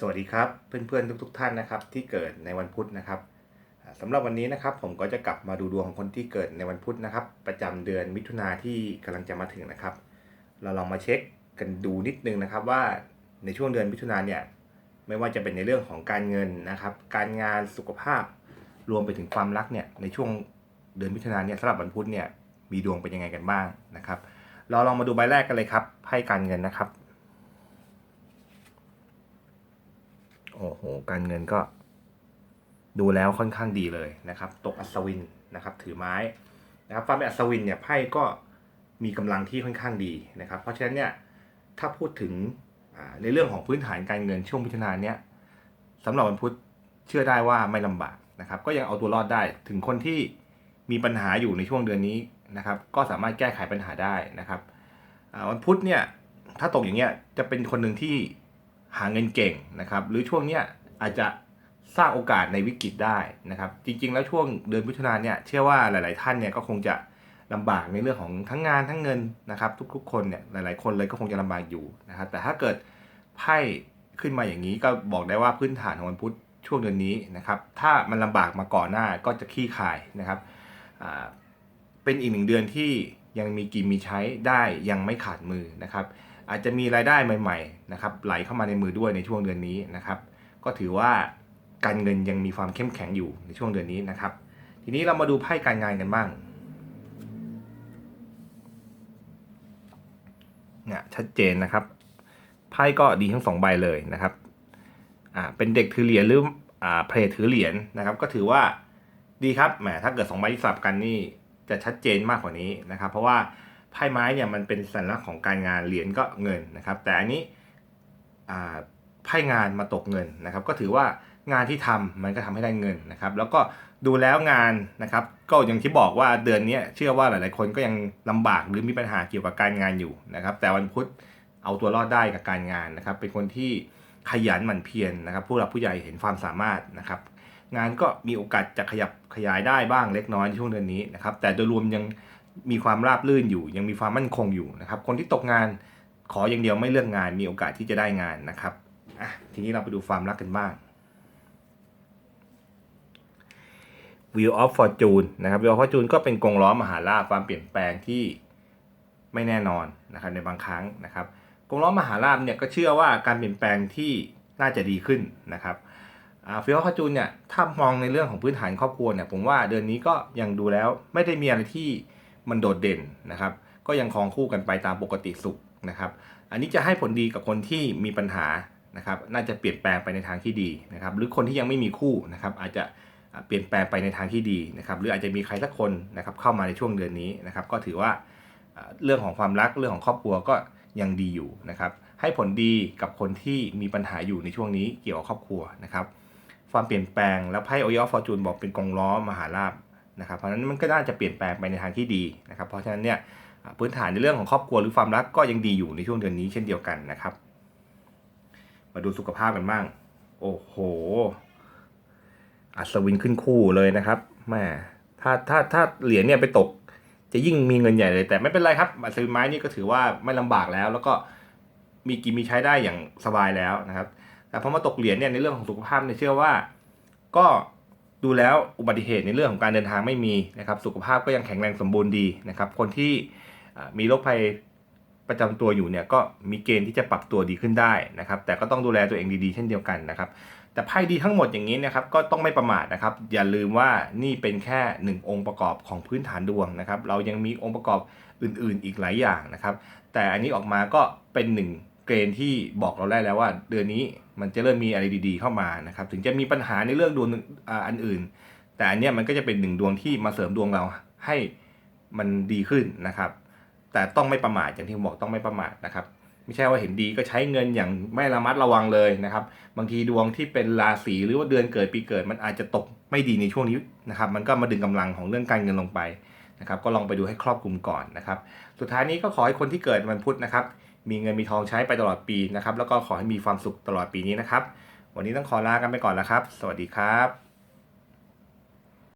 สวัสดีครับเพื่อนๆทุก ๆ ท่านนะครับที่เกิดในวันพุธนะครับอ่าสำหรับวันนี้นะครับผมก็จะกลับมาดูดวงของคนที่เกิดในวันพุธนะครับ ประจำเดือนมิถุนาที่กำลังจะมาถึงนะครับ เราลองมาเช็คกันดูนิดนึงนะครับว่าในช่วงเดือนมิถุนาเนี่ยไม่ว่าจะเป็นในเรื่องของการเงินนะครับ การงานสุขภาพรวมไปถึงความรักเนี่ยในช่วงเดือนมิถุนาเนี่ยสำหรับวันพุธเนี่ยมีดวงเป็นยังไงกันบ้างนะครับ เราลองมาดูใบแรกกันเลยครับไพ่การเงินนะครับ โอ้โห การเงินก็ ดูแล้วค่อนข้างดีเลยนะครับ ตกอัศวินนะครับ ถือไม้นะครับความเป็นอัศวินเนี่ยไพ่ก็มีกำลังที่ค่อนข้างดีนะครับ เพราะฉะนั้นเนี่ยถ้าพูดถึงในเรื่องของพื้นฐานการเงินช่วงพิจารณาเนี่ยสำหรับวันพุธเชื่อได้ว่าไม่ลำบากนะครับ ก็ยังเอาตัวรอดได้ถึงคนที่มีปัญหาอยู่ในช่วงเดือนนี้นะครับ ก็สามารถแก้ไขปัญหาได้นะครับวันพุธเนี่ยถ้าตกอย่างเงี้ยจะเป็นคนหนึ่งที่ หาเงินเก่งนะครับ หรือช่วงเนี้ยอาจจะสร้างโอกาสในวิกฤตได้นะครับ จริง ๆ แล้วช่วงเดือนมิถุนายนเนี่ยเชื่อว่าหลาย ๆ ท่านเนี่ยก็คงจะลำบากในเรื่องของทั้งงานทั้งเงินนะครับ ทุก ๆ คนเนี่ยหลาย ๆ คนเลยก็คงจะลำบากอยู่นะครับ แต่ถ้าเกิดไพ่ขึ้นมาอย่างนี้ก็บอกได้ว่าพื้นฐานของวันพุธช่วงเดือนนี้นะครับ ถ้ามันลำบากมาก่อนหน้าก็จะขี้คายนะครับอ่าเป็นอีกหนึ่งเดือนที่ยังมีกินมีใช้ได้ยังไม่ขาดมือนะครับ อาจจะมีรายได้ใหม่ๆนะครับไหลเข้ามาในมือด้วยในช่วงเดือนนี้นะครับ ก็ถือว่าการเงินยังมีความเข้มแข็งอยู่ในช่วงเดือนนี้นะครับ ทีนี้เรามาดูไพ่การงานกันบ้างเนี่ยชัดเจนนะครับไพ่ก็ดีทั้งสองใบเลยนะครับอ่าเป็นเด็กถือเหรียญหรืออ่าเพลทถือเหรียญนะครับ ก็ถือว่าดีครับแหมถ้าเกิดสองใบที่สลับกันนี่จะชัดเจนมากกว่านี้นะครับ เพราะว่า ไพ่ไม้เนี่ยมันเป็นสัญลักษณ์ของการงานเหรียญก็เงินนะครับ แต่อันนี้ไพ่งานมาตกเงินนะครับ ก็ถือว่างานที่ทำมันก็ทำให้ได้เงินนะครับ แล้วก็ดูแล้วงานนะครับ ก็อย่างที่บอกว่าเดือนนี้เชื่อว่าหลาย ๆ คนก็ยังลำบากหรือมีปัญหาเกี่ยวกับการงานอยู่นะครับ แต่วันพุธเอาตัวรอดได้กับการงานนะครับ เป็นคนที่ขยันหมั่นเพียรนะครับ ผู้หลักผู้ใหญ่เห็นความสามารถนะครับ งานก็มีโอกาสจะขยับขยายได้บ้างเล็กน้อยในช่วงเดือนนี้นะครับ แต่โดยรวมยัง มีความราบรื่นอยู่ ยังมีความมั่นคงอยู่นะครับ คนที่ตกงานขออย่างเดียวไม่เลือกงาน มีโอกาสที่จะได้งานนะครับอะทีนี้เราไปดูความรักกันบ้าง Wheel of Fortune นะครับ Wheel of Fortune ก็เป็นกงล้อมหาลาภความเปลี่ยนแปลงที่ไม่แน่นอนนะครับในบางครั้งนะครับกงล้อมหาลาภเนี่ยก็เชื่อว่าการเปลี่ยนแปลงที่น่าจะดีขึ้นนะครับฟิลฟอร์จูนเนี่ยถ้ามองในเรื่องของพื้นฐานครอบครัวเนี่ยผมว่าเดือนนี้ก็ยังดูแล้วไม่ได้มีอะไรที่ มันโดดเด่นนะครับ ก็ยังคลองคู่กันไปตามปกติสุขนะครับ อันนี้จะให้ผลดีกับคนที่มีปัญหานะครับ น่าจะเปลี่ยนแปลงไปในทางที่ดีนะครับ หรือคนที่ยังไม่มีคู่นะครับ อาจจะเปลี่ยนแปลงไปในทางที่ดีนะครับ หรืออาจจะมีใครสักคนนะครับเข้ามาในช่วงเดือนนี้นะครับ ก็ถือว่าเรื่องของความรักเรื่องของครอบครัวก็ยังดีอยู่นะครับ ให้ผลดีกับคนที่มีปัญหาอยู่ในช่วงนี้เกี่ยวกับครอบครัวนะครับ ความเปลี่ยนแปลงแล้วไพ่โอเยอฟอร์จูนบอกเป็นกองล้อมหาลาภ นะครับเพราะฉะนั้นมันก็น่าจะเปลี่ยนแปลงไปในทางที่ดีนะครับ เพราะฉะนั้นเนี่ยพื้นฐานในเรื่องของครอบครัวหรือความรักก็ยังดีอยู่ในช่วงเดือนนี้เช่นเดียวกันนะครับ มาดูสุขภาพกันบ้าง โอ้โห อัศวินขึ้นคู่เลยนะครับแม่ถ้าถ้าถ้าเหรียญเนี่ยไปตก จะยิ่งมีเงินใหญ่เลย แต่ไม่เป็นไรครับอัศวินไม้นี่ก็ถือว่าไม่ลำบากแล้ว แล้วก็มีกินมีใช้ได้อย่างสบายแล้วนะครับ แต่พอมาตกเหรียญเนี่ยในเรื่องของสุขภาพเนี่ยเชื่อว่า ก็ ดูแล้วอุบัติเหตุในเรื่องของการเดินทางไม่มีนะครับ สุขภาพก็ยังแข็งแรงสมบูรณ์ดีนะครับ คนที่มีโรคภัยประจำตัวอยู่เนี่ยก็มีเกณฑ์ที่จะปรับตัวดีขึ้นได้นะครับ แต่ก็ต้องดูแลตัวเองดีๆ เช่นเดียวกันนะครับ แต่ไพ่ดีทั้งหมดอย่างนี้นะครับก็ต้องไม่ประมาทนะครับ อย่าลืมว่านี่เป็นแค่หนึ่งองค์ประกอบของพื้นฐานดวงนะครับ เรายังมีองค์ประกอบอื่นๆ อีกหลายอย่างนะครับ แต่อันนี้ออกมาก็เป็นหนึ่ง เกณฑ์ที่บอกเราได้แล้วว่า เดือนนี้มันจะเริ่มมีอะไรดี ๆ เข้ามานะครับถึงจะมีปัญหาในเรื่องดวงอันอื่น แต่อันเนี้ยมันก็จะเป็นหนึ่งดวงที่มาเสริมดวงเราให้มันดีขึ้นนะครับ แต่ต้องไม่ประมาทอย่างที่ผมบอกต้องไม่ประมาทนะครับ ไม่ใช่ว่าเห็นดีก็ใช้เงินอย่างไม่ระมัดระวังเลยนะครับ บางทีดวงที่เป็นราศีหรือว่าเดือนเกิดปีเกิด มันอาจจะตกไม่ดีในช่วงนี้นะครับ มันก็มาดึงกำลังของเรื่องการเงินลงไปนะครับ ก็ลองไปดูให้ครอบคลุมก่อนนะครับ สุดท้ายนี้ก็ขอให้คนที่เกิดวันพุธนะครับ มีเงินมีทองใช้ไปตลอดปีนะครับ แล้วก็ขอให้มีความสุขตลอดปีนี้นะครับ วันนี้ต้องขอลากันไปก่อนแล้วครับ สวัสดีครับ